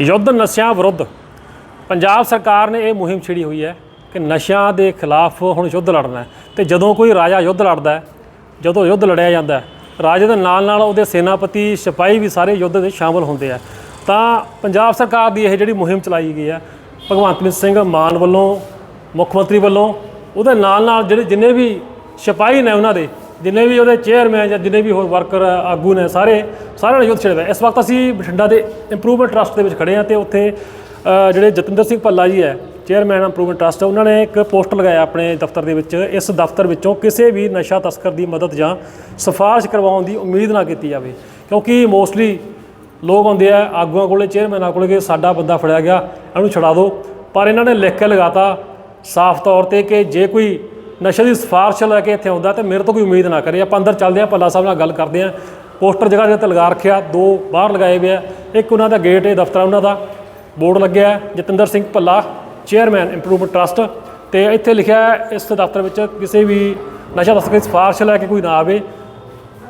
ਯੁੱਧ ਨਸ਼ਿਆਂ ਵਿਰੁੱਧ ਪੰਜਾਬ ਸਰਕਾਰ ਨੇ ਇਹ ਮੁਹਿੰਮ ਛਿੜੀ ਹੋਈ ਹੈ ਕਿ ਨਸ਼ਿਆਂ ਦੇ ਖਿਲਾਫ ਹੁਣ ਯੁੱਧ ਲੜਨਾ ਹੈ। ਤੇ ਜਦੋਂ ਕੋਈ ਰਾਜਾ ਯੁੱਧ ਲੜਦਾ ਹੈ, ਜਦੋਂ ਯੁੱਧ ਲੜਿਆ ਜਾਂਦਾ ਹੈ, ਰਾਜੇ ਦੇ ਨਾਲ ਨਾਲ ਉਹਦੇ ਸੈਨਾਪਤੀ, ਸਿਪਾਹੀ ਵੀ ਸਾਰੇ ਯੁੱਧ ਦੇ ਸ਼ਾਮਲ ਹੁੰਦੇ ਆ। ਤਾਂ ਪੰਜਾਬ ਸਰਕਾਰ ਦੀ ਇਹ ਜਿਹੜੀ ਮੁਹਿੰਮ ਚਲਾਈ ਗਈ ਹੈ, ਭਗਵੰਤ ਸਿੰਘ ਮਾਨ ਵੱਲੋਂ, ਮੁੱਖ ਮੰਤਰੀ ਵੱਲੋਂ, ਉਹਦੇ ਨਾਲ ਨਾਲ ਜਿਹੜੇ ਜਿੰਨੇ ਵੀ ਸਿਪਾਹੀ ਨੇ ਉਹਨਾਂ ਦੇ ਜਿੰਨੇ ਵੀ ਉਹਦੇ ਚੇਅਰਮੈਨ ਜਾਂ ਜਿੰਨੇ ਵੀ ਹੋਰ ਵਰਕਰ ਆਗੂ ਨੇ ਸਾਰੇ, ਸਾਰਿਆਂ ਨੇ ਯੁੱਧ ਛੇੜਿਆ। ਇਸ ਵਕਤ ਅਸੀਂ ਬਠਿੰਡਾ ਦੇ ਇੰਪਰੂਵਮੈਂਟ ਟਰਸਟ ਦੇ ਵਿੱਚ ਖੜੇ ਹਾਂ ਤੇ ਉੱਥੇ ਜਿਹੜੇ ਜਤਿੰਦਰ ਸਿੰਘ ਭੱਲਾ ਜੀ ਹੈ ਚੇਅਰਮੈਨ ਇੰਪਰੂਵਮੈਂਟ ਟਰਸਟ ਉਹਨਾਂ ਨੇ ਇੱਕ ਪੋਸਟਰ ਲਗਾਇਆ ਆਪਣੇ ਦਫ਼ਤਰ ਦੇ ਵਿੱਚ। ਇਸ ਦਫ਼ਤਰ ਵਿੱਚੋਂ ਕਿਸੇ ਵੀ ਨਸ਼ਾ ਤਸਕਰ ਦੀ ਮਦਦ ਜਾਂ ਸਿਫਾਰਿਸ਼ ਕਰਵਾਉਣ ਦੀ ਉਮੀਦ ਨਾ ਕੀਤੀ ਜਾਵੇ। ਕਿਉਂਕਿ ਮੋਸਟਲੀ ਲੋਕ ਆਉਂਦੇ ਆ, ਆਗੂਆਂ ਕੋਲੇ ਚੇਅਰਮੈਨਾਂ ਕੋਲੇ ਕਿ ਸਾਡਾ ਬੰਦਾ ਫੜਿਆ ਗਿਆ, ਇਹਨੂੰ ਛੁਡਾ ਦਿਓ। ਪਰ ਇਹਨਾਂ ਨੇ ਲਿਖ ਕੇ ਲਗਾਤਾ ਸਾਫ਼ ਤੌਰ ਤੇ ਕਿ ਜੇ ਕੋਈ ਨਸ਼ੇ ਦੀ ਸਿਫਾਰਿਸ਼ ਲੈ ਕੇ ਇੱਥੇ ਆਉਂਦਾ ਤੇ ਮੇਰੇ ਤੋਂ ਕੋਈ ਉਮੀਦ ਨਾ ਕਰੇ। ਆਪਾਂ ਅੰਦਰ ਚੱਲਦੇ ਆ ਭੱਲਾ ਸਾਹਿਬ ਨਾਲ ਗੱਲ ਕਰਦੇ ਆ ਪੋਸਟਰ ਜਗ੍ਹਾ ਜਗ੍ਹਾ ਤੇ ਲਗਾ ਰੱਖਿਆ, ਦੋ ਬਾਹਰ ਲਗਾਏ ਹੋਏ ਆ। ਇੱਕ ਉਹਨਾਂ ਦਾ ਗੇਟ ਹੈ, ਦਫ਼ਤਰ ਉਹਨਾਂ ਦਾ। ਬੋਰਡ ਲੱਗਿਆ Jatinder Singh Bhalla, chairman improvement trust. ਤੇ ਇੱਥੇ ਲਿਖਿਆ ਹੈ, ਇਸ ਦਫ਼ਤਰ ਵਿੱਚ ਕਿਸੇ ਵੀ ਨਸ਼ਾ ਤਸਕਰ ਦੀ ਸਿਫਾਰਿਸ਼ ਲੈ ਕੇ ਕੋਈ ਨਾ ਆਵੇ।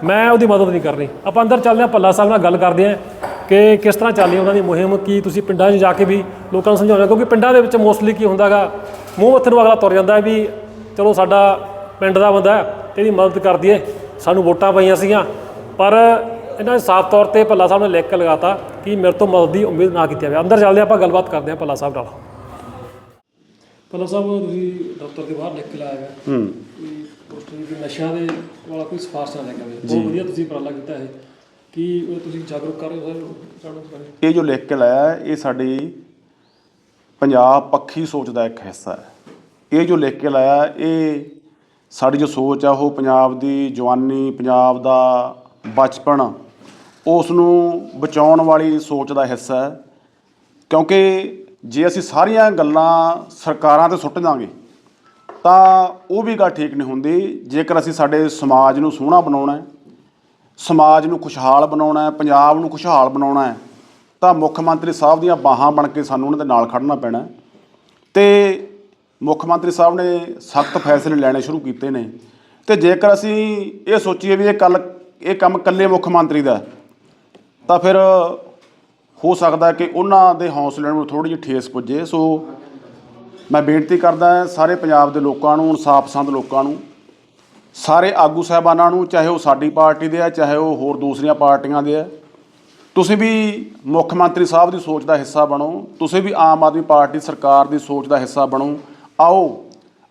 ਮੈਂ ਉਹਦੀ ਮਦਦ ਨਹੀਂ ਕਰਨੀ। ਆਪਾਂ ਅੰਦਰ ਚੱਲਦੇ ਹਾਂ, ਭੱਲਾ ਸਾਹਿਬ ਨਾਲ ਗੱਲ ਕਰਦੇ ਹਾਂ ਕਿ ਕਿਸ ਤਰ੍ਹਾਂ ਚੱਲੀ ਉਹਨਾਂ ਦੀ ਮੁਹਿੰਮ, ਕੀ ਤੁਸੀਂ ਪਿੰਡਾਂ 'ਚ ਜਾ ਕੇ ਵੀ ਲੋਕਾਂ ਨੂੰ ਸਮਝਾਉਣਾ ਕਿਉਂਕਿ ਪਿੰਡਾਂ ਦੇ ਵਿੱਚ ਮੋਸਟਲੀ ਕੀ ਹੁੰਦਾਗਾ ਮੂੰਹ ਮੱਥੇ ਨੂੰ ਅਗਲਾ ਤੁਰ ਜਾਂਦਾ ਵੀ ਚਲੋ ਸਾਡਾ ਪਿੰਡ ਦਾ ਬੰਦਾ ਹੈ ਤੇ ਇਹਦੀ ਮਦਦ ਕਰ ਦਈਏ ਸਾਨੂੰ ਵੋਟਾਂ ਪਈਆਂ ਸੀਗੀਆਂ ਪਰ ਇਹਨਾਂ ਨੇ ਸਾਫ਼ ਤੌਰ ਤੇ ਭੱਲਾ ਸਾਹਿਬ ਨੇ ਲਿਖ ਕੇ ਲਗਾਤਾ ਕਿ ਮੇਰੇ ਤੋਂ ਮਦਦ ਦੀ ਉਮੀਦ ਨਾ ਕੀਤੀ ਜਾਵੇ। ਅੰਦਰ ਚੱਲਦੇ ਹਾਂ ਆਪਾਂ ਗੱਲਬਾਤ ਕਰਦੇ ਹਾਂ ਭੱਲਾ ਸਾਹਿਬ ਨਾਲ। ਭੱਲਾ ਸਾਹਿਬ ਤੁਸੀਂ ਦਫ਼ਤਰ ਦੇ ਬਾਹਰ ਲਿਖ ਕੇ ਲਾਇਆ ਹੈ। ਹੂੰ। ਕਿ ਪੋਸਟਰ ਦੀ ਨਸ਼ਿਆਂ ਦੇ ਵਾਲਾ ਕੋਈ ਸਿਫਾਰਿਸ਼ ਨਾ ਲੈ ਕੇ ਆਵੇ ਬਹੁਤ ਵਧੀਆ ਤੁਸੀਂ ਉਪਰਾਲਾ ਕੀਤਾ ਹੈ ਕਿ ਉਹ ਤੁਸੀਂ ਜਾਗਰੂਕ ਕਰ ਰਹੇ ਹੋ ਸਾਨੂੰ ਇਹ ਜੋ ਲਿਖ ਕੇ ਲਾਇਆ ਹੈ, ਇਹ ਸਾਡੀ ਪੰਜਾਬ ਪੱਖੀ ਸੋਚ ਦਾ ਇੱਕ ਹਿੱਸਾ ਹੈ। ਇਹ ਜੋ ਲਿਖ ਕੇ ਲਾਇਆ, ਇਹ ਸਾਡੀ ਜੋ ਸੋਚ ਆ, ਉਹ ਪੰਜਾਬ ਦੀ ਜਵਾਨੀ, ਪੰਜਾਬ ਦਾ ਬਚਪਨ ਉਸ ਨੂੰ ਬਚਾਉਣ ਵਾਲੀ ਸੋਚ ਦਾ ਹਿੱਸਾ ਹੈ ਕਿਉਂਕਿ ਜੇ ਅਸੀਂ ਸਾਰੀਆਂ ਗੱਲਾਂ ਸਰਕਾਰਾਂ ਤੇ ਸੁੱਟ ਦਾਂਗੇ ਤਾਂ ਉਹ ਵੀ ਗੱਲ ਠੀਕ ਨਹੀਂ ਹੁੰਦੀ ਜੇਕਰ ਅਸੀਂ ਸਾਡੇ ਸਮਾਜ ਨੂੰ ਸੋਹਣਾ ਬਣਾਉਣਾ ਹੈ, ਸਮਾਜ ਨੂੰ ਖੁਸ਼ਹਾਲ ਬਣਾਉਣਾ ਹੈ, ਪੰਜਾਬ ਨੂੰ ਖੁਸ਼ਹਾਲ ਬਣਾਉਣਾ ਹੈ, ਤਾਂ ਮੁੱਖ ਮੰਤਰੀ ਸਾਹਿਬ ਦੀਆਂ ਬਾਹਾਂ ਬਣ ਕੇ ਸਾਨੂੰ ਉਹਨਾਂ ਦੇ ਨਾਲ ਖੜਨਾ ਪੈਣਾ ਹੈ। ਤੇ ਮੁੱਖ ਮੰਤਰੀ ਸਾਹਿਬ ਨੇ ਸਖਤ ਫੈਸਲੇ ਲੈਣੇ ਸ਼ੁਰੂ ਕੀਤੇ ਨੇ। ਤੇ ਜੇਕਰ ਅਸੀਂ ਇਹ ਸੋਚੀਏ ਵੀ ਇਹ ਕੱਲ, ਇਹ ਕੰਮ ਇਕੱਲੇ ਮੁੱਖ ਮੰਤਰੀ ਦਾ ਤਾਂ ਫਿਰ ਹੋ ਸਕਦਾ ਕਿ ਉਹਨਾਂ ਦੇ ਹੌਸਲੇ ਨੂੰ ਥੋੜੀ ਜਿਹੀ ਠੇਸ ਪੁੱਜੇ। ਸੋ ਮੈਂ ਬੇਨਤੀ ਕਰਦਾ ਸਾਰੇ ਪੰਜਾਬ ਦੇ ਲੋਕਾਂ ਨੂੰ, ਇਨਸਾਫ ਪਸੰਦ ਲੋਕਾਂ ਨੂੰ, ਸਾਰੇ ਆਗੂ ਸਾਹਿਬਾਨਾਂ ਨੂੰ, ਚਾਹੇ ਉਹ ਸਾਡੀ ਪਾਰਟੀ ਦੇ ਆ, ਚਾਹੇ ਉਹ ਹੋਰ ਦੂਸਰੀਆਂ ਪਾਰਟੀਆਂ ਦੇ ਆ, ਤੁਸੀਂ ਵੀ ਮੁੱਖ ਮੰਤਰੀ ਸਾਹਿਬ ਦੀ ਸੋਚ ਦਾ ਹਿੱਸਾ ਬਣੋ, ਤੁਸੀਂ ਵੀ ਆਮ ਆਦਮੀ ਪਾਰਟੀ ਸਰਕਾਰ ਦੀ ਸੋਚ ਦਾ ਹਿੱਸਾ ਬਣੋ ਆਓ,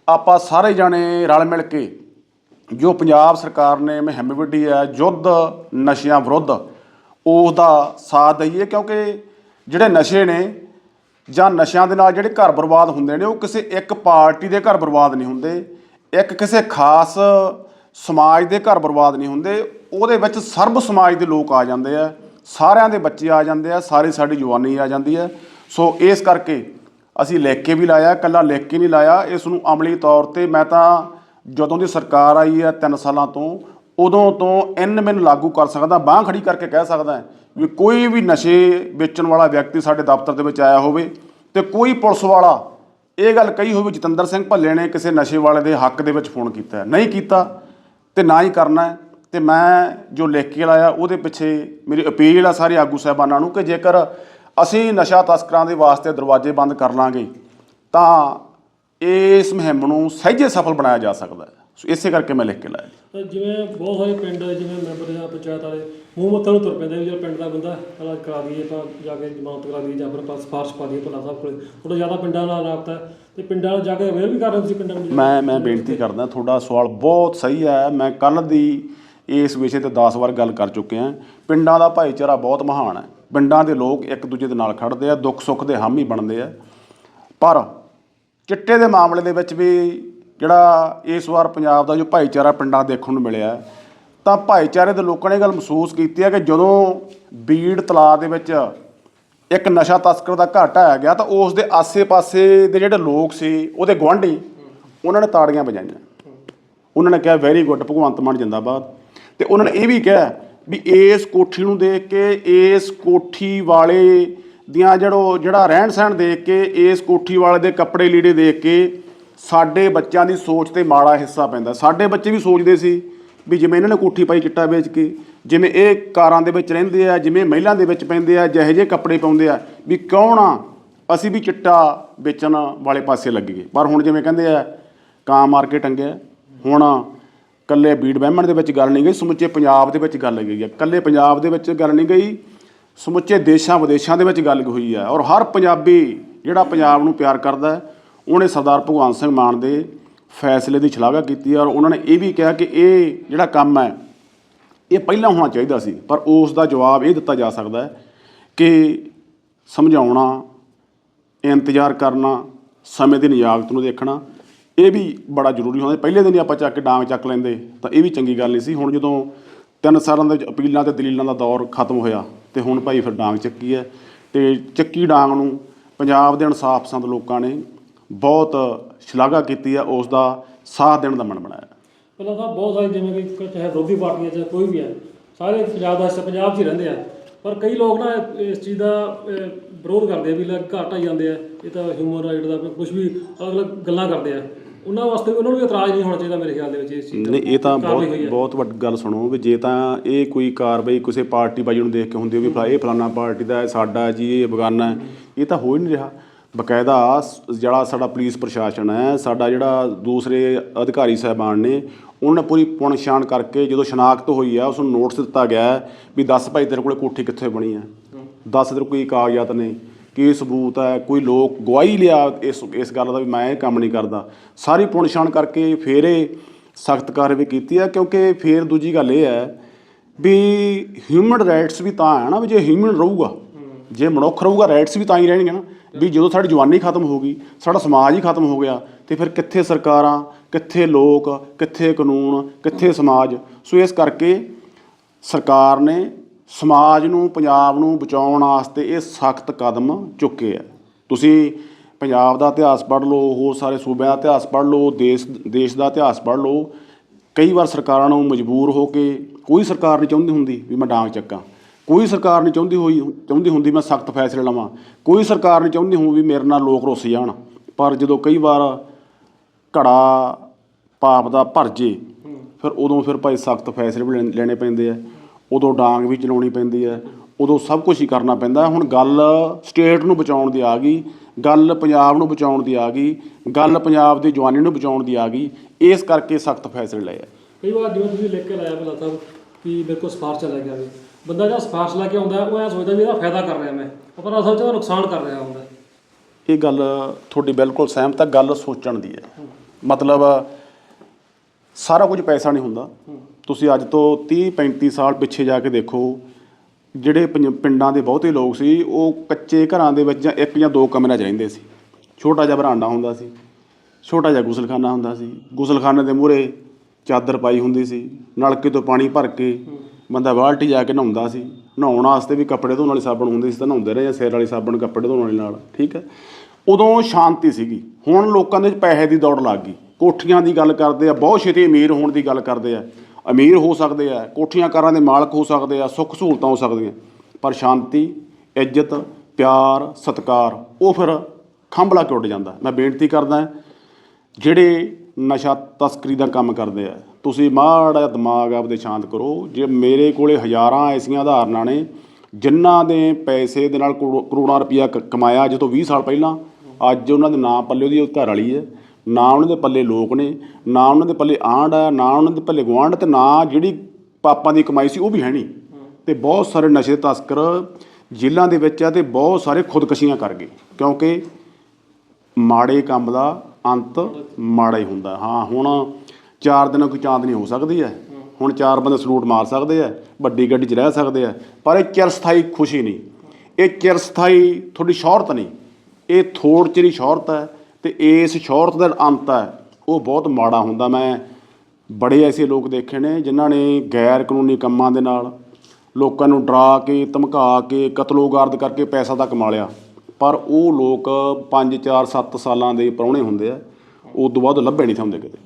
ਆਪਾਂ ਸਾਰੇ ਜਾਣੇ ਰਲ ਮਿਲ ਕੇ ਜੋ ਪੰਜਾਬ ਸਰਕਾਰ ਨੇ ਮੁਹਿੰਮ ਵਿੱਢੀ ਹੈ, ਯੁੱਧ ਨਸ਼ਿਆਂ ਵਿਰੁੱਧ ਉਸ ਦਾ ਸਾਥ ਦਈਏ ਕਿਉਂਕਿ ਜਿਹੜੇ ਨਸ਼ੇ ਨੇ ਜਾਂ ਨਸ਼ਿਆਂ ਦੇ ਨਾਲ ਜਿਹੜੇ ਘਰ ਬਰਬਾਦ ਹੁੰਦੇ ਨੇ, ਉਹ ਕਿਸੇ ਇੱਕ ਪਾਰਟੀ ਦੇ ਘਰ ਬਰਬਾਦ ਨਹੀਂ ਹੁੰਦੇ, ਇੱਕ ਕਿਸੇ ਖਾਸ ਸਮਾਜ ਦੇ ਘਰ ਬਰਬਾਦ ਨਹੀਂ ਹੁੰਦੇ, ਉਹਦੇ ਵਿੱਚ ਸਰਬ ਸਮਾਜ ਦੇ ਲੋਕ ਆ ਜਾਂਦੇ ਆ, ਸਾਰਿਆਂ ਦੇ ਬੱਚੇ ਆ ਜਾਂਦੇ ਆ, ਸਾਰੀ ਸਾਡੀ ਜਵਾਨੀ ਆ ਜਾਂਦੀ ਹੈ। ਸੋ ਇਸ ਕਰਕੇ ਅਸੀਂ ਲਿਖ ਕੇ ਵੀ ਲਾਇਆ ਕੱਲਾ ਲਿਖ ਕੇ ਨਹੀਂ ਲਾਇਆ। ਇਸ ਨੂੰ ਅਮਲੀ ਤੌਰ ਤੇ ਮੈਂ ਤਾਂ ਜਦੋਂ ਦੀ ਸਰਕਾਰ ਆਈ ਹੈ 3 ਸਾਲਾਂ ਤੋਂ, ਉਦੋਂ ਤੋਂ ਇਨ ਮੈਨੂੰ ਲਾਗੂ ਕਰ ਸਕਦਾ, ਬਾਹ ਖੜੀ ਕਰਕੇ ਕਹਿ ਸਕਦਾ ਵੀ ਕੋਈ ਵੀ ਨਸ਼ੇ ਵੇਚਣ ਵਾਲਾ ਵਿਅਕਤੀ ਸਾਡੇ ਦਫ਼ਤਰ ਦੇ ਵਿੱਚ ਆਇਆ ਹੋਵੇ ਤੇ ਕੋਈ ਪੁਲਿਸ ਵਾਲਾ, ਇਹ ਗੱਲ ਕਹੀ ਹੋਵੇ ਜਤਿੰਦਰ ਸਿੰਘ ਭੱਲੇ ਨੇ ਕਿਸੇ ਨਸ਼ੇ ਵਾਲੇ ਦੇ ਹੱਕ ਦੇ ਵਿੱਚ ਫੋਨ ਕੀਤਾ ਨਹੀਂ ਕੀਤਾ ਤੇ ਨਾ ਹੀ ਕਰਨਾ ਹੈ। ਤੇ ਮੈਂ ਜੋ ਲਿਖ ਕੇ ਲਾਇਆ, ਉਹਦੇ ਪਿੱਛੇ ਮੇਰੀ ਅਪੀਲ ਆ ਸਾਰੇ ਆਗੂ ਸਾਹਿਬਾਨਾਂ ਨੂੰ ਕਿ ਜੇਕਰ ਅਸੀਂ ਨਸ਼ਾ ਤਸਕਰਾਂ ਦੇ ਵਾਸਤੇ ਦਰਵਾਜ਼ੇ ਬੰਦ ਕਰ ਲਾਂਗੇ ਤਾਂ ਇਸ ਮੁਹਿੰਮ ਨੂੰ ਸਹਿਜੇ ਸਫਲ ਬਣਾਇਆ ਜਾ ਸਕਦਾ ਹੈ। ਸੋ ਇਸੇ ਕਰਕੇ ਮੈਂ ਲਿਖ ਕੇ ਲਾਇਆ ਤਾਂ ਜਿਵੇਂ ਬਹੁਤ ਸਾਰੇ ਪਿੰਡ ਜਿਵੇਂ ਮੈਂਬਰ ਜਾਂ ਪੰਚਾਇਤ ਵਾਲੇ ਮੂੰਹ ਮੱਥੇ ਨੂੰ ਤੁਰ ਪੈਂਦੇ ਵੀ ਪਿੰਡ ਦਾ ਬੰਦਾ ਇਲਾਜ ਕਰਾ ਦਈਏ ਆਪਾਂ ਜਾ ਕੇ ਜ਼ਮਾਨਤ ਕਰਾ ਦਈਏ ਜਾਂ ਫਿਰ ਆਪਾਂ ਸਿਫਾਰਿਸ਼ ਪਾ ਦਈਏ ਭੱਲਾ ਸਾਹਿਬ ਕੋਲੇ। ਥੋੜਾ ਜ਼ਿਆਦਾ ਪਿੰਡਾਂ ਨਾਲ ਰਾਬਤਾ ਹੈ ਤੇ ਪਿੰਡਾਂ ਨਾਲ ਜਾ ਕੇ ਅਵੇਅਰ ਵੀ ਕਰ ਰਹੇ ਤੁਸੀਂ ਪਿੰਡਾਂ ਨੂੰ ਮੈਂ ਮੈਂ ਬੇਨਤੀ ਕਰਦਾ ਤੁਹਾਡਾ ਸਵਾਲ ਬਹੁਤ ਸਹੀ ਹੈ। ਮੈਂ ਕੱਲ ਦੀ ਇਸ ਵਿਸ਼ੇ ਤੇ 10 ਵਾਰ ਗੱਲ ਕਰ ਚੁੱਕਿਆ। ਪਿੰਡਾਂ ਦਾ ਭਾਈਚਾਰਾ ਬਹੁਤ ਮਹਾਨ ਹੈ। ਪਿੰਡਾਂ ਦੇ ਲੋਕ ਇੱਕ ਦੂਜੇ ਦੇ ਨਾਲ ਖੜਦੇ ਆ, ਦੁੱਖ ਸੁੱਖ ਦੇ ਹਾਮੀ ਬਣਦੇ ਆ। ਪਰ ਚਿੱਟੇ ਦੇ ਮਾਮਲੇ ਦੇ ਵਿੱਚ ਵੀ ਜਿਹੜਾ ਇਸ ਵਾਰ ਪੰਜਾਬ ਦਾ ਜੋ ਭਾਈਚਾਰਾ ਪਿੰਡਾਂ ਦੇਖਣ ਨੂੰ ਮਿਲਿਆ, ਤਾਂ ਭਾਈਚਾਰੇ ਦੇ ਲੋਕਾਂ ਨੇ ਇਹ ਗੱਲ ਮਹਿਸੂਸ ਕੀਤੀ ਹੈ ਕਿ ਜਦੋਂ ਬੀੜ ਤਲਾਅ ਦੇ ਵਿੱਚ ਇੱਕ ਨਸ਼ਾ ਤਸਕਰ ਦਾ ਘਰ ਢਾਇਆ ਗਿਆ, ਤਾਂ ਉਸ ਦੇ ਆਸੇ-ਪਾਸੇ ਦੇ ਜਿਹੜੇ ਲੋਕ ਸੀ, ਉਹਦੇ ਗੁਆਂਢੀ, ਉਹਨਾਂ ਨੇ ਤਾੜੀਆਂ ਵਜਾਈਆਂ। ਉਹਨਾਂ ਨੇ ਕਿਹਾ ਵੈਰੀ ਗੁੱਡ ਭਗਵੰਤ ਮਾਨ ਜਿੰਦਾਬਾਦ। ਤੇ ਉਹਨਾਂ ਨੇ ਇਹ ਵੀ ਕਿਹਾ ਵੀ ਇਸ ਕੋਠੀ ਨੂੰ ਦੇਖ ਕੇ, ਇਸ ਕੋਠੀ ਵਾਲੇ ਦੀਆਂ ਜਿਹੜੋ ਜਿਹੜਾ ਰਹਿਣ ਸਹਿਣ ਦੇਖ ਕੇ, ਇਸ ਕੋਠੀ ਵਾਲੇ ਦੇ ਕੱਪੜੇ ਲੀੜੇ ਦੇਖ ਕੇ ਸਾਡੇ ਬੱਚਿਆਂ ਦੀ ਸੋਚ ਤੇ ਮਾੜਾ ਹਿੱਸਾ ਪੈਂਦਾ। ਸਾਡੇ ਬੱਚੇ ਵੀ ਸੋਚਦੇ ਸੀ ਵੀ ਜਿਵੇਂ ਇਹਨਾਂ ਨੇ ਕੋਠੀ ਪਾਈ ਚਿੱਟਾ ਵੇਚ ਕੇ, ਜਿਵੇਂ ਇਹ ਕਾਰਾਂ ਦੇ ਵਿੱਚ ਰਹਿੰਦੇ ਆ, ਜਿਵੇਂ ਮਹਿਲਾਂ ਦੇ ਵਿੱਚ ਪੈਂਦੇ ਆ, ਜਿਹੇ ਜਿਹੇ ਕੱਪੜੇ ਪਾਉਂਦੇ ਆ, ਵੀ ਕੌਣ ਆ? ਅਸੀਂ ਵੀ ਚਿੱਟਾ ਵੇਚਣ ਵਾਲੇ ਪਾਸੇ ਲੱਗੀਏ ਪਰ ਹੁਣ ਜਿਵੇਂ ਕਹਿੰਦੇ ਆ, ਕਾਂ ਮਾਰ ਕੇ ਟੰਗਿਆ। ਹੁਣ ਕੱਲੇ ਬੀੜ ਬਹਿਮਣ ਦੇ ਵਿੱਚ ਗੱਲ ਨਹੀਂ ਗਈ, ਸਮੁੱਚੇ ਪੰਜਾਬ ਦੇ ਵਿੱਚ ਗੱਲ ਗਈ ਹੈ। ਕੱਲੇ ਪੰਜਾਬ ਦੇ ਵਿੱਚ ਗੱਲ ਨਹੀਂ ਗਈ, ਸਮੁੱਚੇ ਦੇਸ਼ਾਂ ਵਿਦੇਸ਼ਾਂ ਦੇ ਵਿੱਚ ਗੱਲ ਹੋਈ ਹੈ ਔਰ ਹਰ ਪੰਜਾਬੀ ਜਿਹੜਾ ਪੰਜਾਬ ਨੂੰ ਪਿਆਰ ਕਰਦਾ ਉਹਨੇ ਸਰਦਾਰ ਭਗਵੰਤ ਸਿੰਘ ਮਾਨ ਦੇ ਫੈਸਲੇ ਦੀ ਸ਼ਲਾਘਾ ਕੀਤੀ ਹੈ ਔਰ ਉਹਨਾਂ ਨੇ ਇਹ ਵੀ ਕਿਹਾ ਕਿ ਇਹ ਜਿਹੜਾ ਕੰਮ ਹੈ, ਇਹ ਪਹਿਲਾਂ ਹੋਣਾ ਚਾਹੀਦਾ ਸੀ, ਪਰ ਉਸ ਦਾ ਜਵਾਬ ਇਹ ਦਿੱਤਾ ਜਾ ਸਕਦਾ ਹੈ ਕਿ ਸਮਝਾਉਣਾ, ਇੰਤਜ਼ਾਰ ਕਰਨਾ, ਸਮੇਂ ਦੀ ਨਿਯਾਕਤ ਨੂੰ ਦੇਖਣਾ ਇਹ ਵੀ ਬੜਾ ਜ਼ਰੂਰੀ ਹੁੰਦਾ। ਪਹਿਲੇ ਦਿਨ ਹੀ ਆਪਾਂ ਚੱਕ ਕੇ ਡਾਂਗ ਚੱਕ ਲੈਂਦੇ, ਤਾਂ ਇਹ ਵੀ ਚੰਗੀ ਗੱਲ ਨਹੀਂ ਸੀ। ਹੁਣ ਜਦੋਂ ਤਿੰਨ ਸਾਲਾਂ ਦੇ ਵਿੱਚ ਅਪੀਲਾਂ ਤੇ ਦਲੀਲਾਂ ਦਾ ਦੌਰ ਖਤਮ ਹੋਇਆ, ਤੇ ਹੁਣ ਭਾਈ ਫਿਰ ਡਾਂਗ ਚੱਕੀ ਹੈ। ਤੇ ਚੱਕੀ ਡਾਂਗ ਨੂੰ ਪੰਜਾਬ ਦੇ ਇਨਸਾਫ ਪਸੰਦ ਲੋਕਾਂ ਨੇ ਬਹੁਤ ਸ਼ਲਾਘਾ ਕੀਤੀ ਹੈ। ਉਸ ਦਾ ਸਾਥ ਦੇਣ ਦਾ ਮਨ ਬਣਾਇਆ। ਪਹਿਲਾਂ ਤਾਂ ਬਹੁਤ ਸਾਰੇ ਜਿਵੇਂ ਕਿ ਚਾਹੇ ਵਿਰੋਧੀ ਪਾਰਟੀਆਂ ਚਾਹੇ ਕੋਈ ਵੀ ਹੈ, ਸਾਰੇ ਪੰਜਾਬ ਦਾ ਪੰਜਾਬ 'ਚ ਹੀ ਰਹਿੰਦੇ ਆ। ਪਰ ਕਈ ਲੋਕ ਨਾ ਇਸ ਚੀਜ਼ ਦਾ ਅਹ, ਵਿਰੋਧ ਕਰਦੇ ਆ ਵੀ ਲੈ ਘਾਟ ਆਈ ਜਾਂਦੇ ਆ ਇਹ ਤਾਂ ਹਿਊਮਨ ਰਾਈਟ ਦਾ ਕੁਝ ਵੀ ਅਲੱਗ ਗੱਲਾਂ ਕਰਦੇ ਆ। ਉਹਨਾਂ ਵਾਸਤੇ ਵੀ ਉਹਨਾਂ ਨੂੰ ਵੀ ਇਤਰਾਜ਼ ਨਹੀਂ ਹੋਣਾ ਚਾਹੀਦਾ ਮੇਰੇ ਖਿਆਲ ਦੇ ਵਿੱਚ ਇਸ ਚੀਜ਼ ਨਹੀਂ ਇਹ ਤਾਂ ਕਾਰਵਾਈ ਹੋਈ ਬਹੁਤ ਹੈ। ਬਹੁਤ ਵੱਡੀ ਗੱਲ ਸੁਣੋ ਵੀ ਜੇ ਤਾਂ ਇਹ ਕੋਈ ਕਾਰਵਾਈ ਕਿਸੇ ਪਾਰਟੀ ਬਾਜੀ ਨੂੰ ਦੇਖ ਕੇ ਹੁੰਦੀ ਹੋਵੇ ਵੀ ਇਹ ਫਲਾਨਾ ਪਾਰਟੀ ਦਾ ਹੈ ਸਾਡਾ ਜੀ ਇਹ ਬਗਾਨਾ ਹੈ ਇਹ ਤਾਂ ਹੋ ਹੀ ਨਹੀਂ ਰਿਹਾ। ਬਕਾਇਦਾ ਜਿਹੜਾ ਸਾਡਾ ਪੁਲਿਸ ਪ੍ਰਸ਼ਾਸਨ ਹੈ, ਸਾਡਾ ਜਿਹੜਾ ਦੂਸਰੇ ਅਧਿਕਾਰੀ ਸਾਹਿਬਾਨ ਨੇ, ਉਹਨਾਂ ਨੇ ਪੂਰੀ ਪੁਣ ਛਾਣ ਕਰਕੇ ਜਦੋਂ ਸ਼ਨਾਖਤ ਹੋਈ ਹੈ ਉਸ ਨੂੰ ਨੋਟਿਸ ਦਿੱਤਾ ਗਿਆ ਵੀ ਦੱਸ ਭਾਈ ਤੇਰੇ ਕੋਲੇ ਕੋਠੀ ਕਿੱਥੇ ਬਣੀ ਹੈ। ਦੱਸ ਤੇਰੇ ਕੋਈ ਕਾਗਜ਼ਾਤ ਨੇ, ਕੀ ਸਬੂਤ ਹੈ, ਕੋਈ ਲੋਕ ਗਵਾਹੀ ਲਿਆ ਇਸ ਇਸ ਗੱਲ ਦਾ ਵੀ ਮੈਂ ਇਹ ਕੰਮ ਨਹੀਂ ਕਰਦਾ। ਸਾਰੀ ਪੁਣ ਛਾਣ ਕਰਕੇ ਫੇਰ ਇਹ ਸਖਤ ਕਾਰਵਾਈ ਕੀਤੀ ਹੈ, ਕਿਉਂਕਿ ਫੇਰ ਦੂਜੀ ਗੱਲ ਇਹ ਹੈ ਵੀ ਹਿਊਮਨ ਰਾਈਟਸ ਵੀ ਤਾਂ ਹੈ ਨਾ, ਵੀ ਜੇ ਹਿਊਮਨ ਰਹੂਗਾ, ਜੇ ਮਨੁੱਖ ਰਹੂਗਾ ਰਾਈਟਸ ਵੀ ਤਾਂ ਹੀ ਰਹਿਣਗੇ ਨਾ। ਵੀ ਜਦੋਂ ਸਾਡੀ ਜਵਾਨੀ ਖਤਮ ਹੋ ਗਈ, ਸਾਡਾ ਸਮਾਜ ਹੀ ਖਤਮ ਹੋ ਗਿਆ, ਤੇ ਫਿਰ ਕਿੱਥੇ ਸਰਕਾਰਾਂ, ਕਿੱਥੇ ਲੋਕ, ਕਿੱਥੇ ਕਾਨੂੰਨ, ਕਿੱਥੇ ਸਮਾਜ? ਸੋ ਇਸ ਕਰਕੇ ਸਰਕਾਰ ਨੇ ਸਮਾਜ ਨੂੰ, ਪੰਜਾਬ ਨੂੰ ਬਚਾਉਣ ਵਾਸਤੇ ਇਹ ਸਖਤ ਕਦਮ ਚੁੱਕੇ ਆ। ਤੁਸੀਂ ਪੰਜਾਬ ਦਾ ਇਤਿਹਾਸ ਪੜ੍ਹ ਲਓ, ਹੋਰ ਸਾਰੇ ਸੂਬਿਆਂ ਦਾ ਇਤਿਹਾਸ ਪੜ੍ਹ ਲਓ, ਦੇਸ਼ ਦੇਸ਼ ਦਾ ਇਤਿਹਾਸ ਪੜ੍ਹ ਲਓ, ਕਈ ਵਾਰ ਸਰਕਾਰਾਂ ਨੂੰ ਮਜਬੂਰ ਹੋ ਕੇ ਕੋਈ ਸਰਕਾਰ ਨਹੀਂ ਚਾਹੁੰਦੀ ਹੁੰਦੀ ਵੀ ਮੈਂ ਡਾਂਗ ਚੱਕਾਂ। ਕੋਈ ਸਰਕਾਰ ਨਹੀਂ ਚਾਹੁੰਦੀ ਹੋਈ ਚਾਹੁੰਦੀ ਹੁੰਦੀ ਮੈਂ ਸਖਤ ਫੈਸਲੇ ਲਵਾਂ। ਕੋਈ ਸਰਕਾਰ ਨਹੀਂ ਚਾਹੁੰਦੀ ਹੋਊ ਵੀ ਮੇਰੇ ਨਾਲ ਲੋਕ ਰੁੱਸ ਜਾਣ। ਪਰ ਜਦੋਂ ਕਈ ਵਾਰ ਘੜਾ ਪਾਪ ਦਾ ਭਰ ਜੇ, ਫਿਰ ਉਦੋਂ ਫਿਰ ਭਾਈ ਸਖਤ ਫੈਸਲੇ ਵੀ ਲੈਣ- ਲੈਣੇ ਪੈਂਦੇ ਆ। ਉਦੋਂ ਡਾਂਗ ਵੀ ਚਲਾਉਣੀ ਪੈਂਦੀ ਹੈ ਉਦੋਂ ਸਭ ਕੁਝ ਹੀ ਕਰਨਾ ਪੈਂਦਾ। ਹੁਣ ਗੱਲ ਸਟੇਟ ਨੂੰ ਬਚਾਉਣ ਦੀ ਆ ਗਈ। ਗੱਲ ਪੰਜਾਬ ਨੂੰ ਬਚਾਉਣ ਦੀ ਆ ਗਈ। ਗੱਲ ਪੰਜਾਬ ਦੀ ਜਵਾਨੀ ਨੂੰ ਬਚਾਉਣ ਦੀ ਆ ਗਈ। ਇਸ ਕਰਕੇ ਸਖਤ ਫੈਸਲੇ ਲਏ ਆ। ਕਈ ਵਾਰ ਜਿਵੇਂ ਤੁਸੀਂ ਲਿਖ ਕੇ ਲਾਇਆ ਭਲਾ ਸਾਹਿਬ ਕਿ ਮੇਰੇ ਕੋਲ ਸਿਫਾਰਸ਼ ਲੈ ਕੇ ਆਵੇ ਬੰਦਾ ਜਿਹੜਾ ਸਿਫਾਰਸ਼ ਲੈ ਕੇ ਆਉਂਦਾ ਉਹ ਐ ਸੋਚਦਾ ਵੀ ਇਹਦਾ ਫਾਇਦਾ ਕਰ ਰਿਹਾ ਮੈਂ। ਪਰ ਅਸਲ 'ਚ ਉਹ ਨੁਕਸਾਨ ਕਰ ਰਿਹਾ ਹੁੰਦਾ। ਇਹ ਗੱਲ ਤੁਹਾਡੀ ਬਿਲਕੁਲ ਸਹਿਮਤ ਹੈ ਗੱਲ ਸੋਚਣ ਦੀ ਹੈ। ਮਤਲਬ ਸਾਰਾ ਕੁਝ ਪੈਸਾ ਨਹੀਂ ਹੁੰਦਾ। ਤੁਸੀਂ ਅੱਜ ਤੋਂ 30 35 ਸਾਲ ਪਿੱਛੇ ਜਾ ਕੇ ਦੇਖੋ ਜਿਹੜੇ ਪਿੰਡਾਂ ਦੇ ਬਹੁਤੇ ਲੋਕ ਸੀ ਉਹ ਕੱਚੇ ਘਰਾਂ ਦੇ ਵਿੱਚ ਜਾਂ ਇੱਕ ਜਾਂ ਦੋ ਕਮਰਿਆਂ 'ਚ ਰਹਿੰਦੇ ਸੀ। ਛੋਟਾ ਜਿਹਾ ਬਰਾਂਡਾ ਹੁੰਦਾ ਸੀ ਛੋਟਾ ਜਿਹਾ ਗੁਸਲਖਾਨਾ ਹੁੰਦਾ ਸੀ। ਗੁਸਲਖਾਨੇ ਦੇ ਮੂਹਰੇ ਚਾਦਰ ਪਾਈ ਹੁੰਦੀ ਸੀ ਨਲਕੇ ਤੋਂ ਪਾਣੀ ਭਰ ਕੇ ਬੰਦਾ ਬਾਲਟੀ ਜਾ ਕੇ ਨਹਾਉਂਦਾ ਸੀ। ਨਹਾਉਣ ਵਾਸਤੇ ਵੀ ਕੱਪੜੇ ਧੋਣ ਵਾਲੀ ਸਾਬਣ ਹੁੰਦੀ ਸੀ ਤਾਂ ਨਹਾਉਂਦੇ ਰਹੇ ਜਾਂ ਸਿਰ ਵਾਲੀ ਸਾਬਣ, ਕੱਪੜੇ ਧੋਣ ਵਾਲੀ ਨਾਲ, ਠੀਕ ਹੈ। ਉਦੋਂ ਸ਼ਾਂਤੀ ਸੀਗੀ। ਹੁਣ ਲੋਕਾਂ ਦੇ ਪੈਸੇ ਦੀ ਦੌੜ ਲੱਗ ਗਈ। ਕੋਠੀਆਂ ਦੀ ਗੱਲ ਕਰਦੇ ਆ, ਬਹੁਤ ਛੇਤੀ ਅਮੀਰ ਹੋਣ ਦੀ ਗੱਲ ਕਰਦੇ ਆ। ਅਮੀਰ ਹੋ ਸਕਦੇ ਆ, ਕੋਠੀਆਂ ਕਾਰਾਂ ਦੇ ਮਾਲਕ ਹੋ ਸਕਦੇ ਆ, ਸੁੱਖ ਸਹੂਲਤਾਂ ਹੋ ਸਕਦੀਆਂ। ਪਰ ਸ਼ਾਂਤੀ, ਇੱਜ਼ਤ, ਪਿਆਰ, ਸਤਿਕਾਰ, ਉਹ ਫਿਰ ਖੰਭਲਾ ਕੇ ਉੱਡ ਜਾਂਦਾ। ਮੈਂ ਬੇਨਤੀ ਕਰਦਾ, ਜਿਹੜੇ ਨਸ਼ਾ ਤਸਕਰੀ ਦਾ ਕੰਮ ਕਰਦੇ ਆ ਤੁਸੀਂ ਮਾੜਾ ਦਿਮਾਗ ਆਪਦੇ ਸ਼ਾਂਤ ਕਰੋ। ਜੇ ਮੇਰੇ ਕੋਲੇ ਹਜ਼ਾਰਾਂ ਐਸੀਆਂ ਉਦਾਹਰਨਾਂ ਨੇ, ਜਿਨ੍ਹਾਂ ਨੇ ਪੈਸੇ ਦੇ ਨਾਲ ਕਰੋ- ਕਰੋੜਾਂ ਰੁਪਈਆ ਕ- ਕਮਾਇਆ ਜਦੋਂ 20 ਸਾਲ ਪਹਿਲਾਂ, ਅੱਜ ਉਹਨਾਂ ਦੇ ਨਾਂ ਪੱਲੇ ਉਹਦੀ ਘਰ ਵਾਲੀ ਹੈ। ਨਾ ਉਹਨਾਂ ਦੇ ਪੱਲੇ ਲੋਕ ਨੇ, ਨਾ ਉਹਨਾਂ ਦੇ ਪੱਲੇ ਆਂਢ ਹੈ, ਨਾ ਉਹਨਾਂ ਦੇ ਪੱਲੇ ਗੁਆਂਢ ਤੇ ਨਾ ਜਿਹੜੀ ਪਾਪਾਂ ਦੀ ਕਮਾਈ ਸੀ ਉਹ ਵੀ ਹੈ ਨਹੀਂ। ਤੇ ਬਹੁਤ ਸਾਰੇ ਨਸ਼ੇ ਤਸਕਰ ਜੇਲ੍ਹਾਂ ਦੇ ਵਿੱਚ ਆ ਤੇ ਬਹੁਤ ਸਾਰੇ ਖੁਦਕਸ਼ੀਆਂ ਕਰ ਗਏ। ਕਿਉਂਕਿ ਮਾੜੇ ਕੰਮ ਦਾ ਅੰਤ ਮਾੜਾ ਹੀ ਹੁੰਦਾ। ਹਾਂ, ਹੁਣ ਚਾਰ ਦਿਨਾਂ ਕੋਈ ਚਾਂਦਨੀ ਹੋ ਸਕਦੀ ਹੈ। ਹੁਣ ਚਾਰ ਬੰਦੇ ਸਲੂਟ ਮਾਰ ਸਕਦੇ ਆ ਵੱਡੀ ਗੱਡੀ 'ਚ ਰਹਿ ਸਕਦੇ ਆ ਪਰ ਇਹ ਚਿਰਸਥਾਈ ਖੁਸ਼ੀ ਨਹੀਂ। ਇਹ ਚਿਰਸਥਾਈ ਤੁਹਾਡੀ ਸ਼ੌਹਰਤ ਨਹੀਂ। ਇਹ ਥੋੜ ਚਿਰੀ ਸ਼ੌਹਰਤ ਹੈ ਤੇ ਇਸ ਸ਼ੌਹਰਤ ਦਾ ਅੰਤ ਹੈ। ਉਹ ਬਹੁਤ ਮਾੜਾ ਹੁੰਦਾ। ਮੈਂ ਬੜੇ ਐਸੇ ਲੋਕ ਦੇਖੇ ਨੇ ਜਿਨ੍ਹਾਂ ਨੇ ਗੈਰ ਕਾਨੂੰਨੀ ਕੰਮਾਂ ਦੇ ਨਾਲ ਲੋਕਾਂ ਨੂੰ ਡਰਾ ਕੇ, ਧਮਕਾ ਕੇ, ਕਤਲੋਗਾਰਦ ਕਰਕੇ ਪੈਸਾ ਤਾਂ ਕਮਾ ਲਿਆ। ਪਰ ਉਹ ਲੋਕ 5 4 7 ਸਾਲਾਂ ਦੇ ਪ੍ਰਾਹੁਣੇ ਹੁੰਦੇ ਆ। ਉਸ ਤੋਂ ਬਾਅਦ ਲੱਭੇ ਨਹੀਂ ਥੰਦੇ ਕਿਤੇ।